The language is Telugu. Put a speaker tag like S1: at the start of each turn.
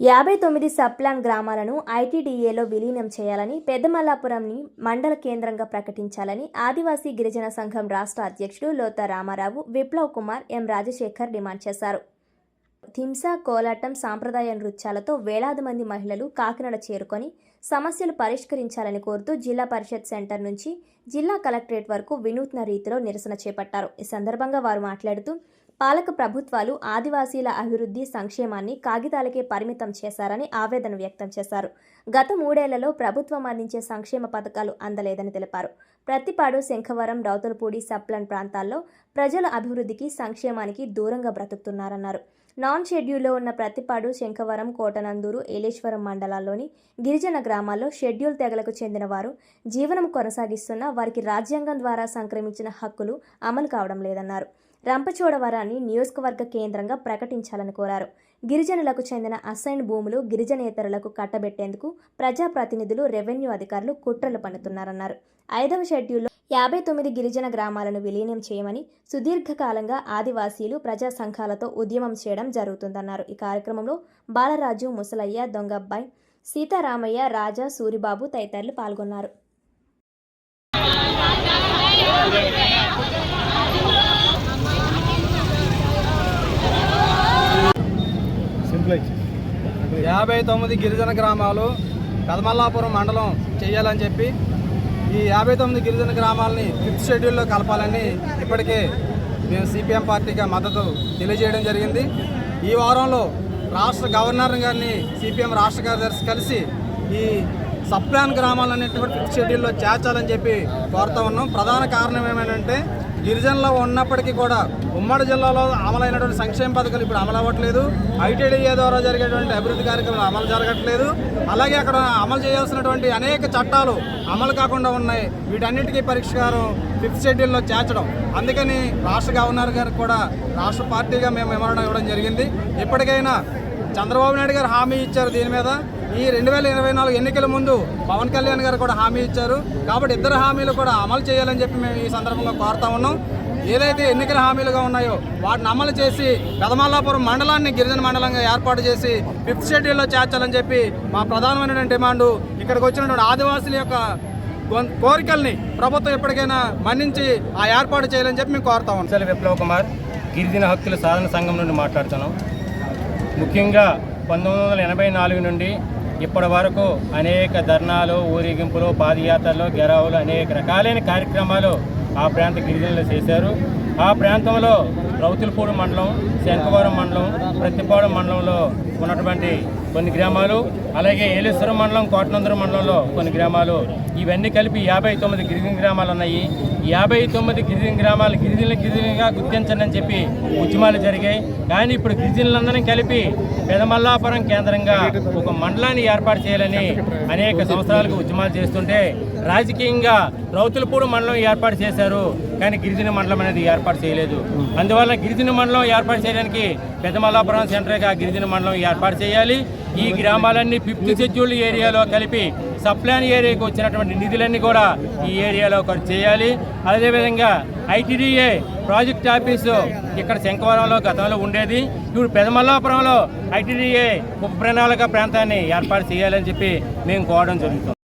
S1: యాభై తొమ్మిది సప్లాన్ గ్రామాలను ఐటీడీఏలో విలీనం చేయాలని పెద్దమల్లాపురంని మండల కేంద్రంగా ప్రకటించాలని ఆదివాసీ గిరిజన సంఘం రాష్ట్ర అధ్యక్షుడు లోతా రామారావు విప్లవ్ కుమార్ ఎం రాజశేఖర్ డిమాండ్ చేశారు. థింసా కోలాటం సాంప్రదాయ నృత్యాలతో వేలాది మంది మహిళలు కాకినాడ చేరుకొని సమస్యలు పరిష్కరించాలని కోరుతూ జిల్లా పరిషత్ సెంటర్ నుంచి జిల్లా కలెక్టరేట్ వరకు వినూత్న రీతిలో నిరసన చేపట్టారు. ఈ సందర్భంగా వారు మాట్లాడుతూ పాలక ప్రభుత్వాలు ఆదివాసీల అభివృద్ధి సంక్షేమాన్ని కాగితాలకే పరిమితం చేశారని ఆవేదన వ్యక్తం చేశారు. గత మూడేళ్ళలో ప్రభుత్వం అందించే సంక్షేమ పథకాలు అందలేదని తెలిపారు. ప్రతిపాడు శంఖవరం రౌతులపూడి సప్లన్ ప్రాంతాల్లో ప్రజల అభివృద్ధికి సంక్షేమానికి దూరంగా బ్రతుకుతున్నారన్నారు. నాన్ షెడ్యూల్లో ఉన్న ప్రతిపాడు శంఖవరం కోటనందూరు ఏలేశ్వరం మండలాల్లోని గిరిజన గ్రామాల్లో షెడ్యూల్ తెగలకు చెందిన వారు జీవనం కొనసాగిస్తున్న వారికి రాజ్యాంగం ద్వారా సంక్రమించిన హక్కులు అమలు కావడం లేదన్నారు. రంపచోడవరాన్ని నియోజకవర్గ కేంద్రంగా ప్రకటించాలని కోరారు. గిరిజనులకు చెందిన అసైన్ భూములు గిరిజనేతరులకు కట్టబెట్టేందుకు ప్రజాప్రతినిధులు రెవెన్యూ అధికారులు కుట్రలు పన్నుతున్నారన్నారు. ఐదవ షెడ్యూల్లో యాభై తొమ్మిది గిరిజన గ్రామాలను విలీనం చేయమని సుదీర్ఘకాలంగా ఆదివాసీలు ప్రజా సంఘాలతో ఉద్యమం చేయడం జరుగుతుందన్నారు. ఈ కార్యక్రమంలో బాలరాజు ముసలయ్య దొంగబ్బాయి సీతారామయ్య రాజా సూరిబాబు తదితరులు పాల్గొన్నారు.
S2: యాభై తొమ్మిది గిరిజన గ్రామాలు కదమల్లాపురం మండలం చేయాలని చెప్పి ఈ యాభై తొమ్మిది గిరిజన గ్రామాలని ఫిఫ్త్ షెడ్యూల్లో కలపాలని ఇప్పటికే మేము సిపిఎం పార్టీగా మద్దతు తెలియజేయడం జరిగింది. ఈ వారంలో రాష్ట్ర గవర్నర్ గారిని సిపిఎం రాష్ట్ర కార్యదర్శి కలిసి ఈ సబ్ ప్లాన్ గ్రామాలన్నింటినీ కూడా ఫిఫ్త్ షెడ్యూల్లో చేర్చాలని చెప్పి కోరుతా ఉన్నాం. ప్రధాన కారణం ఏమేంటంటే గిరిజనులు ఉన్నప్పటికీ కూడా ఉమ్మడి జిల్లాలో అమలైనటువంటి సంక్షేమ పథకాలు ఇప్పుడు అమలు అవ్వట్లేదు. ఐటీడీఏ ద్వారా జరిగేటువంటి అభివృద్ధి కార్యక్రమాలు అమలు జరగట్లేదు. అలాగే అక్కడ అమలు చేయాల్సినటువంటి అనేక చట్టాలు అమలు కాకుండా ఉన్నాయి. వీటన్నిటికీ పరిష్కారం ఫిఫ్త్ షెడ్యూల్లో చేర్చడం. అందుకని రాష్ట్ర గవర్నర్ గారికి కూడా రాష్ట్ర పార్టీగా మేము వివరణ ఇవ్వడం జరిగింది. ఇప్పటికైనా చంద్రబాబు నాయుడు గారు హామీ ఇచ్చారు దీని మీద. ఈ రెండు వేల ఇరవై నాలుగు ఎన్నికల ముందు పవన్ కళ్యాణ్ గారు కూడా హామీ ఇచ్చారు. కాబట్టి ఇద్దరు హామీలు కూడా అమలు చేయాలని చెప్పి మేము ఈ సందర్భంగా కోరుతా ఉన్నాం. ఏదైతే ఎన్నికల హామీలుగా ఉన్నాయో వాటిని అమలు చేసి పెదమల్లాపురం మండలాన్ని గిరిజన మండలంగా ఏర్పాటు చేసి ఫిఫ్త్ షెడ్యూల్లో చేర్చాలని చెప్పి మా ప్రధానమైనటువంటి డిమాండు ఇక్కడికి వచ్చినటువంటి ఆదివాసుల యొక్క కోరికల్ని ప్రభుత్వం ఎప్పటికైనా మన్నించి ఆ ఏర్పాటు చేయాలని చెప్పి మేము కోరుతా ఉన్నాం.
S3: విప్లవ్ కుమార్ గిరిజన హక్కుల సాధన సంఘం నుండి మాట్లాడుతున్నాం. ముఖ్యంగా పంతొమ్మిది వందల ఎనభై నాలుగు నుండి ఇప్పటి వరకు అనేక ధర్నాలు ఊరేగింపులు పాదయాత్రలు గెరావులు అనేక రకాలైన కార్యక్రమాలు ఆ ప్రాంత గిరిజనులు చేశారు. ఆ ప్రాంతంలో రౌతులపూడి మండలం శంఖవరం మండలం ప్రతిపాడు మండలంలో ఉన్నటువంటి కొన్ని గ్రామాలు అలాగే ఏలేశ్వరం మండలం కోటనందరం మండలంలో కొన్ని గ్రామాలు. ఇవన్నీ కలిపి యాభై తొమ్మిది గిరిజన గ్రామాలు ఉన్నాయి. యాభై తొమ్మిది గిరిజన గ్రామాలు గిరిజన గిరిజనగా గుర్తించండి అని చెప్పి ఉద్యమాలు జరిగాయి. కానీ ఇప్పుడు గిరిజనులందరం కలిపి పెదమల్లాపురం కేంద్రంగా ఒక మండలాన్ని ఏర్పాటు చేయాలని అనేక సంవత్సరాలకు ఉద్యమాలు చేస్తుంటే రాజకీయంగా రౌతులపూడి మండలం ఏర్పాటు చేశారు కానీ గిరిజన మండలం అనేది ఏర్పాటు చేయలేదు. అందువల్ల గిరిజన మండలం ఏర్పాటు చేయడానికి పెద్దమల్లాపురం సెంటర్గా గిరిజన మండలం ఏర్పాటు చేయాలి. ఈ గ్రామాలన్నీ ఫిఫ్త్ షెడ్యూల్ ఏరియాలో కలిపి సప్లాన్ ఏరియాకి వచ్చినటువంటి నిధులన్నీ కూడా ఈ ఏరియాలో ఖర్చు చేయాలి. అదేవిధంగా ఐటీడీఏ ప్రాజెక్ట్ ఆఫీసు ఇక్కడ శంకవరంలో గతంలో ఉండేది. ఇప్పుడు పెదమల్లాపురంలో ఐటీడీఏ ఉప ప్రణాళిక ప్రాంతాన్ని ఏర్పాటు చేయాలని చెప్పి మేము కోరడం జరుగుతుంది.